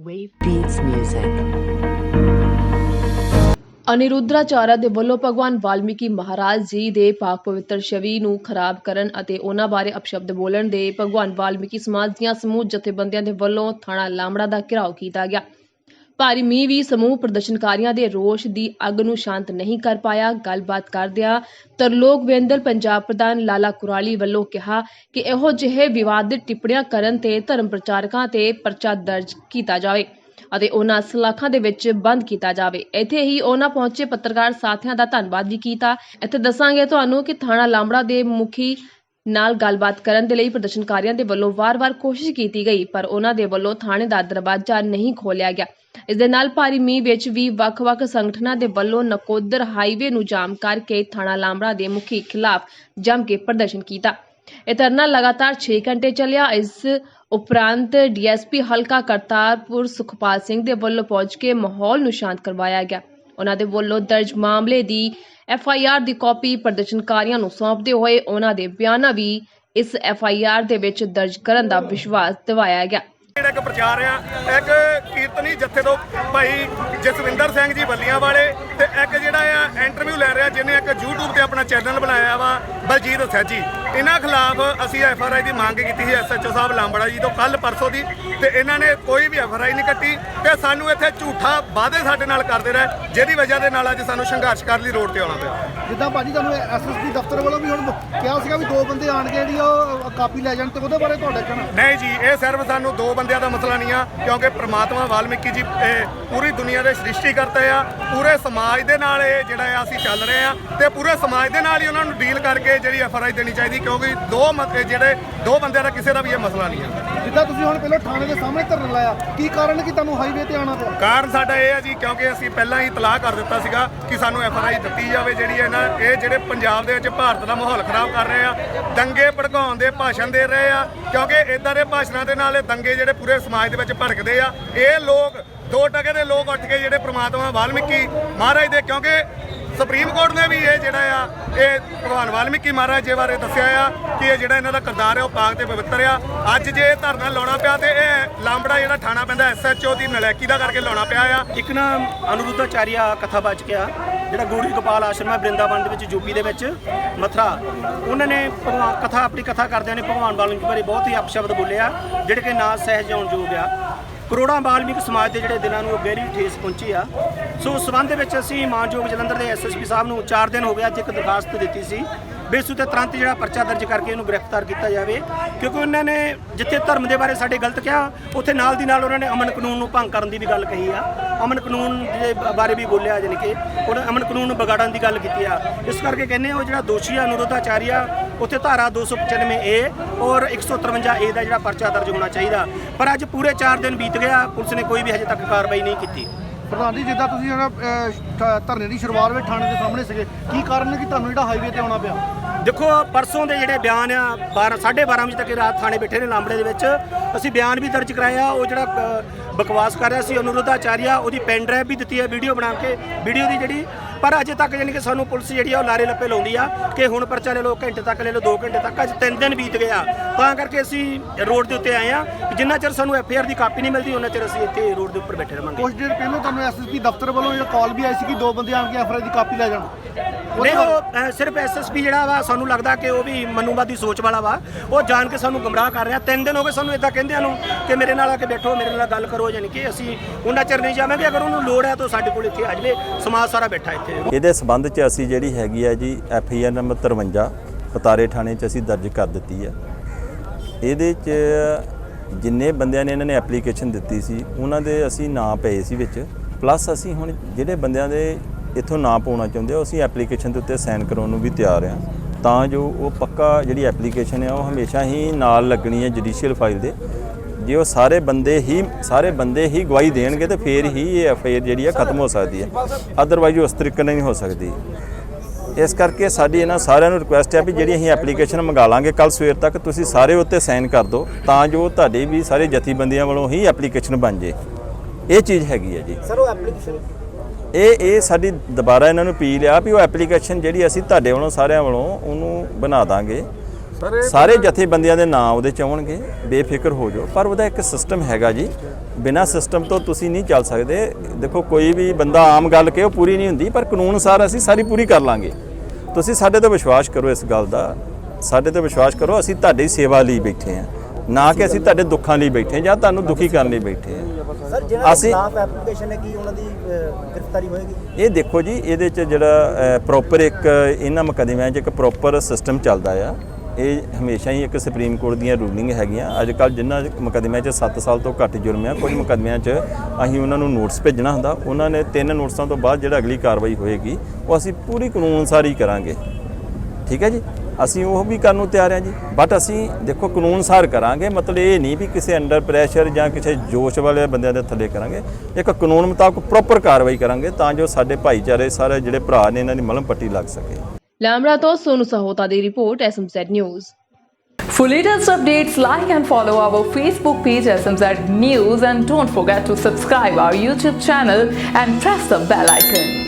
Wave Beats Music. ਅਨਿਰੁੱਧਰਾਚਾਰਿਆ ਦੇ ਵੱਲੋਂ ਭਗਵਾਨ ਵਾਲਮੀਕੀ ਮਹਾਰਾਜ ਜੀ ਦੇ ਪਾਕ ਪਵਿੱਤਰ ਛਵੀ ਨੂੰ ਖਰਾਬ ਕਰਨ ਅਤੇ ਉਹਨਾਂ ਬਾਰੇ ਅਪਸ਼ਬਦ ਬੋਲਣ ਦੇ ਭਗਵਾਨ ਵਾਲਮੀਕੀ ਸਮਾਜ ਦੀਆਂ ਸਮੂਹ ਜਥੇਬੰਦੀਆਂ ਦੇ ਵੱਲੋਂ ਥਾਣਾ ਲਾਮੜਾ ਦਾ ਘਿਰਾਓ ਕੀਤਾ ਗਿਆ ਭਾਰੀ ਮੀਂਹ ਵੀ ਸਮੂਹ ਪ੍ਰਦਰਸ਼ਨਕਾਰੀਆਂ ਦੇ ਰੋਸ਼ ਦੀ ਅੱਗ ਨੂੰ ਸ਼ਾਂਤ ਨਹੀਂ ਕਰ ਪਾਇਆ। ਗੱਲਬਾਤ ਕਰਦਿਆਂ ਤਰਲੋਕ ਵੇਂਦਲ ਪੰਜਾਬ ਪ੍ਰਧਾਨ ਲਾਲਾ ਕੁਰਾਲੀ ਵੱਲੋਂ ਕਿਹਾ ਕਿ ਇਹੋ ਜਿਹੇ ਵਿਵਾਦਿਤ ਟਿੱਪਣੀਆਂ ਕਰਨ ਤੇ ਧਰਮ ਪ੍ਰਚਾਰਕਾਂ ਤੇ ਪਰਚਾ ਦਰਜ ਕੀਤਾ ਜਾਵੇ ਅਤੇ ਉਹਨਾਂ ਸਲਾਖਾਂ ਦੇ ਵਿੱਚ ਬੰਦ ਕੀਤਾ ਜਾਵੇ। ਇੱਥੇ ਹੀ ਉਹਨਾਂ ਪਹੁੰਚੇ ਪੱਤਰਕਾਰ ਸਾਥੀਆਂ ਦਾ ਧੰਨਵਾਦ ਵੀ ਕੀਤਾ। ਇੱਥੇ ਦੱਸਾਂਗੇ ਤੁਹਾਨੂੰ ਕਿ ਥਾਣਾ ਲਾਂਬੜਾ ਦੇ ਮੁਖੀ ਨਾਲ ਗੱਲਬਾਤ ਕਰਨ ਦੇ ਲਈ ਪ੍ਰਦਰਸ਼ਨਕਾਰੀਆਂ ਦੇ ਵੱਲੋਂ ਵਾਰ-ਵਾਰ ਕੋਸ਼ਿਸ਼ ਕੀਤੀ ਗਈ, ਪਰ ਉਹਨਾਂ ਦੇ ਵੱਲੋਂ ਥਾਣੇ ਦਾ ਦਰਵਾਜ਼ਾ ਨਹੀਂ ਖੋਲ੍ਹਿਆ ਗਿਆ। ਇਸ ਦੇ ਨਾਲ ਭਾਰੀ ਮੀਂਹ ਵਿੱਚ ਵੀ ਵੱਖ-ਵੱਖ ਸੰਗਠਨਾਂ ਦੇ ਵੱਲੋਂ ਨਕੋਦਰ ਹਾਈਵੇ ਨੂੰ ਜਾਮ ਕਰਕੇ ਥਾਣਾ ਲਾਂਬੜਾ ਦੇ ਮੁਖੀ ਖਿਲਾਫ ਜੰਮ ਕੇ ਪ੍ਰਦਰਸ਼ਨ ਕੀਤਾ। ਇਹ ਧਰਨਾ ਲਗਾਤਾਰ 6 ਘੰਟੇ ਚੱਲਿਆ। ਇਸ ਉਪਰੰਤ ਡੀਐਸਪੀ ਹਲਕਾ ਕਰਤਾਰਪੁਰ ਸੁਖਪਾਲ ਸਿੰਘ ਦੇ ਵੱਲੋਂ ਪਹੁੰਚ ਕੇ ਮਾਹੌਲ ਨੂੰ ਸ਼ਾਂਤ ਕਰਵਾਇਆ ਗਿਆ। ਉਹਨਾਂ ਦੇ ਵੱਲੋਂ ਦਰਜ ਮਾਮਲੇ ਦੀ ਐਫ ਆਈ ਆਰ ਦੀ ਕਾਪੀ ਪ੍ਰਦਰਸ਼ਨਕਾਰੀਆਂ ਨੂੰ ਸੌਂਪਦੇ ਹੋਏ ਉਹਨਾਂ ਦੇ ਬਿਆਨਾਂ ਵੀ ਇਸ ਐਫ ਆਈ ਆਰ ਦੇ ਵਿੱਚ ਦਰਜ ਕਰਨ ਦਾ ਵਿਸ਼ਵਾਸ ਦਿਵਾਇਆ ਗਿਆ। ਜਿਹੜਾ ਇੱਕ ਪ੍ਰਚਾਰ ਆ, ਇੱਕ ਕੀਰਤਨੀ ਜੱਥੇ ਤੋਂ ਭਾਈ ਜਸਵਿੰਦਰ ਸਿੰਘ ਜੀ ਬੱਲੀਆਂ ਵਾਲੇ ਤੇ ਇੱਕ ਜਿਹੜਾ ਆ ਇੰਟਰਵਿਊ ਲੈ ਰਿਹਾ ਜਿਹਨੇ ਇੱਕ YouTube ਤੇ ਆਪਣਾ ਚੈਨਲ ਬਣਾਇਆ ਵਾ ਬਲਜੀਤ ਸੈਜੀ ਇਹਨਾਂ ਖਿਲਾਫ ਅਸੀਂ ਐਫ ਆਰ ਆਈ ਦੀ ਮੰਗ ਕੀਤੀ ਸੀ ਐਸਐਚਓ ਸਾਹਿਬ ਲਾਂਬੜਾ ਜੀ ਤੋਂ ਕੱਲ ਪਰਸੋਂ ਦੀ ਤੇ ਇਹਨਾਂ ਨੇ ਕੋਈ ਵੀ ਐਫ ਆਰ ਆਈ ਨਹੀਂ ਕੱਟੀ ਤੇ ਸਾਨੂੰ ਇੱਥੇ ਝੂਠਾ ਵਾਅਦੇ ਸਾਡੇ ਨਾਲ ਕਰਦੇ ਰਹੇ ਜਿਹਦੀ ਵਜ੍ਹਾ ਦੇ ਨਾਲ ਅੱਜ ਸਾਨੂੰ ਸੰਘਰਸ਼ ਕਰਨ ਲਈ ਰੋਡ ਤੇ ਆਉਣਾ ਪਿਆ। ਜਿੱਦਾਂ ਭਾਜੀ ਤੁਹਾਨੂੰ ਐਸਐਸਪੀ ਦਫ਼ਤਰ ਵੱਲੋਂ ਵੀ ਹੁਣ ਕਿਹਾ ਸੀਗਾ ਵੀ ਦੋ ਬੰਦੇ ਆਣ ਕੇ ਜਿਹੜੀ ਉਹ ਕਾਪੀ ਲੈ ਜਾਣ ਤੇ ਉਹਦੇ ਬਾਰੇ ਤੁਹਾਡਾ ਕਹਿਣਾ। ਨਹੀਂ ਜੀ ਇਹ ਸਿਰਫ ਸਾਨੂੰ ਦੋ ਬੰਦਿਆਂ ਦਾ ਮਸਲਾ ਨਹੀਂ ਆ ਕਿਉਂਕਿ ਪ੍ਰਮਾਤਮਾ ਵਾਲਮੀਕੀ ਜੀ ਇਹ ਪੂਰੀ ਦੁਨੀਆ ਦੇ ਸ੍ਰਿਸ਼ਟੀ ਕਰਤੇ ਆ ਪੂਰੇ ਸਮਾਜ ਦੇ ਨਾਲ ਇਹ ਜਿਹੜਾ ਆ ਅਸੀਂ ਚੱਲ ਰਹੇ ਆ ਤੇ ਪੂਰੇ ਸਮਾਜ ਦੇ ਨਾਲ ਹੀ ਉਹਨਾਂ ਨੂੰ ਡੀਲ ਕਰਕੇ ਜਿਹੜੀ ਐਫ ਆਰ ਆਈ ਦੇਣੀ ਚਾਹੀਦੀ ਕਿਉਂਕਿ ਦੋ ਮ- ਇਹ ਜਿਹੜੇ ਦੋ ਬੰਦਿਆਂ ਦਾ ਕਿਸੇ ਦਾ ਵੀ ਇਹ ਮਸਲਾ ਨਹੀਂ ਆ ਜਿੱਦਾਂ ਤੁਸੀਂ ਹੁਣ ਪਹਿਲਾਂ ਥਾਣੇ ਦੇ ਸਾਹਮਣੇ ਧਰਨ ਲਾਇਆ ਕੀ ਕਾਰਨ ਕਿ ਤੁਹਾਨੂੰ ਹਾਈਵੇ ਤੇ ਆਉਣਾ ਪਿਆ? ਕਾਰਨ ਸਾਡਾ ਇਹ ਹੈ ਜੀ ਕਿਉਂਕਿ ਅਸੀਂ ਪਹਿਲਾਂ ਹੀ ਤਲਾਹ ਕਰ ਦਿੱਤਾ ਸੀਗਾ ਕਿ ਸਾਨੂੰ ਐਫ ਆਰ ਆਈ ਦਿੱਤੀ ਜਾਵੇ ਜਿਹੜੀ ਇਹਨਾਂ ਇਹ ਜਿਹੜੇ ਪੰਜਾਬ ਦੇ ਵਿੱਚ ਭਾਰਤ ਦਾ ਮਾਹੌਲ ਖਰਾਬ ਕਰ ਰਹੇ ਆ ਦੰਗੇ ਭੜਕਾਉਣ ਦੇ ਭਾਸ਼ਣ ਦੇ ਰਹੇ ਆ ਕਿਉਂਕਿ ਇਦਾਂ ਦੇ ਭਾਸ਼ਣਾਂ ਦੇ ਨਾਲ ਇਹ ਦੰਗੇ ਜਿਹੜੇ ਪੂਰੇ ਸਮਾਜ ਦੇ ਵਿੱਚ ਭੜਕਦੇ ਆ। ਇਹ ਲੋਕ ਦੋ ਟਕੇ ਦੇ ਲੋਕ ਉੱਠ ਕੇ ਜਿਹੜੇ ਪ੍ਰਮਾਤਮਾ ਵਾਲਮੀਕੀ ਮਹਾਰਾਜ ਦੇ ਕਿਉਂਕਿ ਸੁਪਰੀਮ ਕੋਰਟ ਨੇ ਵੀ ਇਹ ਜਿਹੜਾ ਆ, ਇਹ ਭਗਵਾਨ ਵਾਲਮੀਕੀ ਮਹਾਰਾਜ ਜੀ ਬਾਰੇ ਦੱਸਿਆ ਆ ਕਿ ਇਹ ਜਿਹੜਾ ਇਹਨਾਂ ਦਾ ਕਰਤਾਰ ਹੈ ਉਹ ਪਾਕ ਤੇ ਪਵਿੱਤਰ ਆ। ਅੱਜ ਜੇ ਇਹ ਧਰਨਾ ਲਾਉਣਾ ਪਿਆ ਤੇ ਇਹ ਲਾਂਬੜਾ ਜਿਹੜਾ ਥਾਣਾ ਪੈਂਦਾ ਐਸਐਚਓ ਦੀ ਨਲੈਕੀ ਦਾ ਕਰਕੇ ਲਾਉਣਾ ਪਿਆ ਆ। ਇੱਕ ਨਾ ਅਨੁਰੁੱਧਾਚਾਰੀਆ ਕਥਾ ਬਚ ਗਿਆ, ਜਿਹੜਾ ਗੂੜੀ ਗੋਪਾਲ ਆਸ਼ਰਮ ਹੈ, ਬ੍ਰਿੰਦਾਵਨ ਦੇ ਵਿੱਚ ਯੂਪੀ ਦੇ ਵਿੱਚ, ਮਥਰਾ। ਉਹਨਾਂ ਨੇ ਭਗਵਾਨ, ਕਥਾ, ਆਪਣੀ ਕਥਾ ਕਰਦਿਆਂ ਨੇ ਭਗਵਾਨ ਵਾਲਮੀਕੀ ਬਾਰੇ ਬਹੁਤ ਹੀ ਅਪਸ਼ਬਦ ਬੋਲਿਆ, ਜਿਹੜੇ ਕਿ ਨਾ ਸਹਿਜ ਯੋਗ ਆ। ਕਰੋੜਾਂ ਵਾਲਮੀਕ ਸਮਾਜ ਦੇ ਜਿਹੜੇ ਦਿਨਾਂ ਨੂੰ ਉਹ ਗਹਿਰੀ ਠੇਸ ਪਹੁੰਚੀ ਆ। ਸੋ ਉਸ ਸੰਬੰਧ ਵਿੱਚ ਅਸੀਂ ਮਾਨਯੋਗ ਜਲੰਧਰ ਦੇ ਐਸਐਸਪੀ ਸਾਹਿਬ ਨੂੰ 4 ਦਿਨ ਹੋ ਗਿਆ ਅੱਜ ਇੱਕ ਦਰਖਾਸਤ ਦਿੱਤੀ ਸੀ। ਬੇਸੂ ਤੇ ਤੁਰੰਤ ਜਿਹੜਾ ਪਰਚਾ ਦਰਜ ਕਰਕੇ ਉਹਨੂੰ ਗ੍ਰਿਫਤਾਰ ਕੀਤਾ ਜਾਵੇ, ਕਿਉਂਕਿ ਉਹਨਾਂ ਨੇ ਜਿੱਥੇ ਧਰਮ ਦੇ ਬਾਰੇ ਸਾਡੇ ਗਲਤ ਕਿਹਾ, ਉੱਥੇ ਨਾਲ ਦੀ ਨਾਲ ਉਹਨਾਂ ਨੇ ਅਮਨ ਕਾਨੂੰਨ ਨੂੰ ਭੰਗ ਕਰਨ ਦੀ ਵੀ ਗੱਲ ਕਹੀ ਆ। ਅਮਨ ਕਾਨੂੰਨ ਦੇ ਬਾਰੇ ਵੀ ਬੋਲਿਆ, ਜਾਣੀ ਕਿ ਉਹਨਾਂ ਅਮਨ ਕਾਨੂੰਨ ਨੂੰ ਵਿਗਾੜਨ ਦੀ ਗੱਲ ਕੀਤੀ ਆ। ਇਸ ਕਰਕੇ ਕਹਿੰਦੇ ਉਹ ਜਿਹੜਾ ਦੋਸ਼ੀ ਆ ਅਨੁਰੋਧਾਚਾਰੀਆ ਉੱਥੇ ਧਾਰਾ 295 ਏ ਔਰ 153 ਏ ਦਾ ਜਿਹੜਾ ਪਰਚਾ ਦਰਜ ਹੋਣਾ ਚਾਹੀਦਾ। ਪਰ ਅੱਜ ਪੂਰੇ 4 ਦਿਨ ਬੀਤ ਗਿਆ, ਪੁਲਿਸ ਨੇ ਕੋਈ ਵੀ ਹਜੇ ਤੱਕ ਕਾਰਵਾਈ ਨਹੀਂ ਕੀਤੀ। ਪ੍ਰਧਾਨ ਜੀ, ਜਿੱਦਾਂ ਤੁਸੀਂ ਧਰਨੇ ਦੀ ਸ਼ੁਰੂਆਤ ਵਿੱਚ ਥਾਣੇ ਦੇ ਸਾਹਮਣੇ ਸੀਗੇ, ਕੀ ਕਾਰਨ ਨੇ ਕਿ ਤੁਹਾਨੂੰ ਜਿਹੜਾ ਹਾਈਵੇ ਤੇ ਆਉਣਾ ਪਿਆ? ਦੇਖੋ, ਪਰਸੋਂ ਦੇ ਜਿਹੜੇ ਬਿਆਨ ਆ 12 12:30 ਵਜੇ ਤੱਕ ਰਾਤ ਥਾਣੇ ਬੈਠੇ ਨੇ ਲਾਂਬੜੇ ਦੇ ਵਿੱਚ। ਅਸੀਂ ਬਿਆਨ ਵੀ ਦਰਜ ਕਰਾਇਆ, ਉਹ ਜਿਹੜਾ ਬਕਵਾਸ ਕਰ ਰਿਹਾ ਸੀ ਅਨੁਰੋਧਾਚਾਰੀਆ ਉਹਦੀ ਪੈਨ ਡਰਾਈਵ ਵੀ ਦਿੱਤੀ ਹੈ, ਵੀਡੀਓ ਬਣਾ ਕੇ, ਵੀਡੀਓ ਦੀ ਜਿਹੜੀ, ਪਰ ਅਜੇ ਤੱਕ ਯਾਨੀ ਕਿ ਸਾਨੂੰ ਪੁਲਿਸ ਜਿਹੜੀ ਆ, ਉਹ ਲਾਰੇ ਲੱਪੇ ਲਾਉਂਦੀ ਆ ਕਿ ਹੁਣ ਪਰਚਾ ਲੈ ਲਓ ਘੰਟੇ ਤੱਕ ਲੈ ਲਓ 2 ਘੰਟੇ ਤੱਕ, ਅੱਜ 3 ਦਿਨ ਬੀਤ ਗਿਆ ਤਾਂ ਕਰਕੇ ਅਸੀਂ ਰੋਡ ਦੇ ਉੱਤੇ ਆਏ ਆ ਜਿੰਨਾ ਚਿਰ ਸਾਨੂੰ ਐਫ ਆਰ ਦੀ ਕਾਪੀ ਨਹੀਂ ਮਿਲਦੀ, ਉਹਨਾਂ ਚਿਰ ਅਸੀਂ ਇੱਥੇ ਰੋਡ ਦੇ ਉੱਪਰ ਬੈਠੇ ਰਵਾਂਗੇ। ਕੁਝ ਦਿਨ ਪਹਿਲਾਂ ਤੁਹਾਨੂੰ ਐਸਐਸਪੀ ਦਫ਼ਤਰ ਵੱਲੋਂ ਇਹ ਕਾਲ ਵੀ ਆਈ ਸੀ ਕਿ ਦੋ ਬੰਦੇ ਆਣ ਕੇ ਐਫਆਈਆਰ ਦੀ ਕਾਪੀ ਲੈ ਜਾਣ। ਨਹੀਂ ਉਹ ਅ, ਸਿਰਫ ਐਸਐਸਪੀ ਜਿਹੜਾ ਵਾ ਸਾਨੂੰ ਲੱਗਦਾ ਕਿ ਉਹ ਵੀ ਮਨੂਵਾਦੀ ਸੋਚ ਵਾਲਾ ਵਾ। ਉਹ ਜਾਣ ਕੇ ਸਾਨੂੰ ਗਮਰਾਹ ਕਰ ਰਿਹਾ। ਤਿੰਨ ਦਿਨ ਹੋ ਗਏ ਸਾਨੂੰ ਇਦਾਂ ਕਹਿੰਦਿਆਂ ਨੂੰ ਕਿ ਮੇਰੇ ਨਾਲ ਆ ਕੇ ਬੈਠੋ ਮੇਰੇ ਨਾਲ ਗੱਲ ਕਰੋ ਯਾਨੀ ਕਿ ਅਸੀਂ ਉਹਨਾਂ ਚਿਰ ਨਹੀਂ ਜਾਵਾਂਗੇ। ਅਗਰ ਉਹਨੂੰ ਲੋੜ ਹੈ ਤਾਂ ਸਾਡੇ ਕੋਲ ਇੱਥੇ ਆ ਜਾਵੇ। ਸਮਾਜ ਸਾਰਾ ਬੈਠਾ ਇੱਥੇ। ਇਹਦੇ ਸਬੰਧ 'ਚ ਅਸੀਂ ਜਿਹੜੀ ਹੈਗੀ ਆ ਜੀ ਐਫ ਆਈ ਆਰ ਨੰਬਰ 53 ਪਤਾਰੇ ਥਾਣੇ 'ਚ ਅਸੀਂ ਦਰਜ ਕਰ ਦਿੱਤੀ ਹੈ ਇਹਦੇ 'ਚ ਜਿੰਨੇ ਬੰਦਿਆਂ ਨੇ ਇਹਨਾਂ ਨੇ ਐਪਲੀਕੇਸ਼ਨ ਦਿੱਤੀ ਸੀ ਉਹਨਾਂ ਦੇ ਅਸੀਂ ਨਾਂ ਪਏ ਸੀ ਵਿੱਚ। ਪਲੱਸ ਅਸੀਂ ਹੁਣ ਜਿਹੜੇ ਬੰਦਿਆਂ ਦੇ ਇੱਥੋਂ ਨਾ ਪਾਉਣਾ ਚਾਹੁੰਦੇ ਹੋ, ਅਸੀਂ ਐਪਲੀਕੇਸ਼ਨ ਦੇ ਉੱਤੇ ਸਾਈਨ ਕਰਾਉਣ ਨੂੰ ਵੀ ਤਿਆਰ ਆ ਤਾਂ ਜੋ ਉਹ ਪੱਕਾ ਜਿਹੜੀ ਐਪਲੀਕੇਸ਼ਨ ਹੈ ਉਹ ਹਮੇਸ਼ਾ ਹੀ ਨਾਲ ਲੱਗਣੀ ਹੈ ਜੁਡੀਸ਼ੀਅਲ ਫਾਈਲ ਦੇ। ਜੇ ਉਹ ਸਾਰੇ ਬੰਦੇ ਹੀ, ਸਾਰੇ ਬੰਦੇ ਹੀ ਗਵਾਹੀ ਦੇਣਗੇ ਤੇ ਫਿਰ ਹੀ ਇਹ ਐਫ ਆਈ ਜਿਹੜੀ ਆ ਖਤਮ ਹੋ ਸਕਦੀ ਹੈ। ਅਦਰਵਾਈਜ਼ ਉਸ ਤਰੀਕੇ ਨਾਲ ਨਹੀਂ ਹੋ ਸਕਦੀ। ਇਸ ਕਰਕੇ ਸਾਡੀ ਇਹਨਾਂ ਸਾਰਿਆਂ ਨੂੰ ਰਿਕੁਐਸਟ ਹੈ ਵੀ ਜਿਹੜੀ ਅਸੀਂ ਐਪਲੀਕੇਸ਼ਨ ਮੰਗਾ ਲਾਂਗੇ ਕੱਲ ਸਵੇਰ ਤੱਕ, ਤੁਸੀਂ ਸਾਰੇ ਉੱਤੇ ਸਾਈਨ ਕਰ ਦਿਓ, ਤਾਂ ਜੋ ਤੁਹਾਡੇ ਵੀ ਸਾਰੇ ਜਥੇਬੰਦੀਆਂ ਵੱਲੋਂ ਹੀ ਐਪਲੀਕੇਸ਼ਨ ਬਣ ਜੇ। ਇਹ ਚੀਜ਼ ਹੈਗੀ ਹੈ ਜੀ। ਸਰ ਉਹ ਐਪਲੀਕੇਸ਼ਨ ਇਹ ਇਹ ਸਾਡੀ ਦੁਬਾਰਾ ਇਹਨਾਂ ਨੂੰ ਅਪੀਲ ਆ ਵੀ ਉਹ ਐਪਲੀਕੇਸ਼ਨ ਜਿਹੜੀ ਅਸੀਂ ਤੁਹਾਡੇ ਵੱਲੋਂ ਸਾਰਿਆਂ ਵੱਲੋਂ ਉਹਨੂੰ ਬਣਾ ਦਾਂਗੇ। ਸਾਰੇ ਜਥੇਬੰਦੀਆਂ ਦੇ ਨਾਂ ਉਹਦੇ ਚ ਆਉਣਗੇ। ਬੇਫਿਕਰ ਹੋ ਜਾਓ। ਪਰ ਉਹਦਾ ਇੱਕ ਸਿਸਟਮ ਹੈਗਾ ਜੀ। ਬਿਨਾ ਸਿਸਟਮ ਤੋਂ ਤੁਸੀਂ ਨਹੀਂ ਚੱਲ ਸਕਦੇ। ਦੇਖੋ ਕੋਈ ਵੀ ਬੰਦਾ ਆਮ ਗੱਲ ਕਹੇ ਉਹ ਪੂਰੀ ਨਹੀਂ ਹੁੰਦੀ ਪਰ ਕਾਨੂੰਨ ਅਨੁਸਾਰ ਅਸੀਂ ਸਾਰੀ ਪੂਰੀ ਕਰ ਲਾਂਗੇ। ਤੁਸੀਂ ਸਾਡੇ ਤੇ ਵਿਸ਼ਵਾਸ ਕਰੋ ਇਸ ਗੱਲ ਦਾ। ਸਾਡੇ ਤੇ ਵਿਸ਼ਵਾਸ ਕਰੋ ਅਸੀਂ ਤੁਹਾਡੀ ਸੇਵਾ ਲਈ ਬੈਠੇ ਹਾਂ। ਨਾ ਕਿ ਅਸੀਂ ਤੁਹਾਡੇ ਦੁੱਖਾਂ ਲਈ ਬੈਠੇ ਜਾਂ ਤੁਹਾਨੂੰ ਦੁਖੀ ਕਰਨ ਲਈ ਬੈਠੇ ਸਰ ਦੇ ਖਿਲਾਫ ਐਪਲੀਕੇਸ਼ਨ ਹੈ ਕੀ ਉਹਨਾਂ ਦੀ ਗ੍ਰਿਫਤਾਰੀ ਹੋਏਗੀ? ਇਹ ਦੇਖੋ ਜੀ ਇਹਦੇ ਚ ਜਿਹੜਾ ਪ੍ਰੋਪਰ ਇੱਕ ਇਹਨਾਂ ਮੁਕੱਦਮਿਆਂ 'ਚ ਇੱਕ ਪ੍ਰੋਪਰ ਸਿਸਟਮ ਚੱਲਦਾ ਆ। ਇਹ ਹਮੇਸ਼ਾ ਹੀ ਇੱਕ ਸੁਪਰੀਮ ਕੋਰਟ ਦੀਆਂ ਰੂਲਿੰਗ ਹੈਗੀਆਂ। ਅੱਜ ਕੱਲ ਜਿਨ੍ਹਾਂ ਮੁਕੱਦਮਿਆਂ 'ਚ 7 ਸਾਲ ਤੋਂ ਘੱਟ ਜੁਰਮ ਆ ਕੁਝ ਮੁਕੱਦਮਿਆਂ 'ਚ ਅਸੀਂ ਉਹਨਾਂ ਨੂੰ ਨੋਟਿਸ ਭੇਜਣਾ ਹੁੰਦਾ। ਉਹਨਾਂ ਨੇ ਤਿੰਨ ਨੋਟਿਸਾਂ ਤੋਂ ਬਾਅਦ ਜਿਹੜਾ ਅਗਲੀ ਕਾਰਵਾਈ ਹੋਏਗੀ ਉਹ ਅਸੀਂ ਪੂਰੀ ਕਾਨੂੰਨ ਅਨੁਸਾਰ ਹੀ ਕਰਾਂਗੇ। ਠੀਕ ਹੈ ਜੀ? ਅਸੀਂ ਉਹ ਵੀ ਕਰਨ ਨੂੰ ਤਿਆਰ ਹਾਂ ਜੀ। ਬਟ ਅਸੀਂ ਦੇਖੋ ਕਾਨੂੰਨ ਅਨੁਸਾਰ ਕਰਾਂਗੇ ਮਤਲਬ ਇਹ ਨਹੀਂ ਵੀ ਕਿਸੇ ਅੰਡਰ ਪ੍ਰੈਸ਼ਰ ਜਾਂ ਕਿਸੇ ਜੋਸ਼ ਵਾਲੇ ਬੰਦਿਆਂ ਦੇ ਥੱਲੇ ਕਰਾਂਗੇ। ਇੱਕ ਕਾਨੂੰਨ ਮੁਤਾਬਕ ਪ੍ਰੋਪਰ ਕਾਰਵਾਈ ਕਰਾਂਗੇ ਤਾਂ ਜੋ ਸਾਡੇ ਭਾਈਚਾਰੇ ਸਾਰੇ ਜਿਹੜੇ ਭਰਾ ਨੇ ਇਹਨਾਂ ਦੀ ਮਲਮ ਪੱਟੀ ਲੱਗ ਸਕੇ। ਲਾਮੜਾ ਤੋਂ ਸੋਨੂ ਸਹੋਤਾ ਦੀ report SMZ news. For latest updates, like and follow our Facebook page SMZ News and don't forget to subscribe our YouTube channel and press the bell icon.